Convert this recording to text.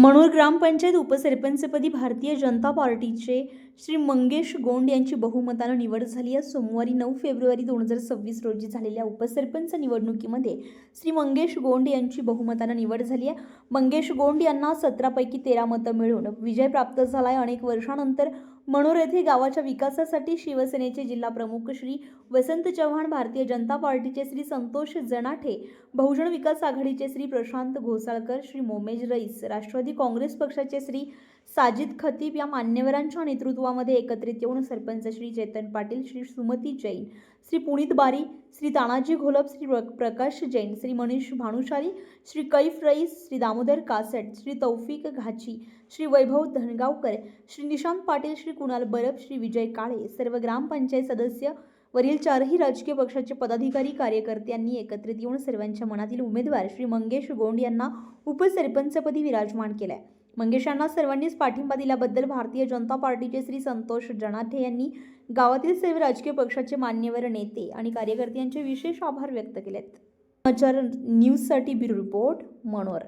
मणूर ग्रामपंचायत उपसरपंचपदी भारतीय जनता पार्टीचे श्री मंगेश गोंड यांची बहुमतानं निवड झाली आहे. सोमवारी नऊ फेब्रुवारी दोन हजार सव्वीस रोजी झालेल्या उपसरपंच निवडणुकीमध्ये श्री मंगेश गोंड यांची बहुमतानं निवड झाली आहे. मंगेश गोंड यांना सतरापैकी तेरा मतं मिळून विजय प्राप्त झाला आहे अनेक वर्षानंतर मणूर येथे गावाच्या विकासासाठी शिवसेनेचे जिल्हा प्रमुख श्री वसंत चव्हाण भारतीय जनता पार्टीचे श्री संतोष जनाठे बहुजन विकास आघाडीचे श्री प्रशांत घोसाळकर श्री मोमेज रईस राष्ट्रवादी काँग्रेस पक्षाचे श्री साजिद खतीब या मान्यवरांच्या नेतृत्वामध्ये एकत्रित येऊन सरपंच श्री चेतन पाटील श्री सुमती जैन श्री पुनीत बारी श्री तानाजी घोलप श्री प्रकाश जैन श्री मनीष भानुशाली श्री कैफ रईस श्री दामोदर कासट श्री तौफिक घाची श्री वैभव धनगावकर श्री निशांत पाटील श्री कुणाल बरब श्री विजय काळे सर्व ग्रामपंचायत सदस्य वरील चारही राजकीय पक्षाचे पदाधिकारी कार्यकर्त्यांनी एकत्रित येऊन सर्वांच्या मनातील उमेदवार श्री मंगेश गोंड यांना उपसरपंचपदी विराजमान केलाय. मंगेश यांना सर्वांनीच पाठिंबा दिल्याबद्दल भारतीय जनता पार्टीचे श्री संतोष जनाठे यांनी गावातील सर्व राजकीय पक्षाचे मान्यवर नेते आणि कार्यकर्त्यांचे विशेष आभार व्यक्त केलेत. समाचार न्यूजसाठी ब्युरो रिपोर्ट मनोर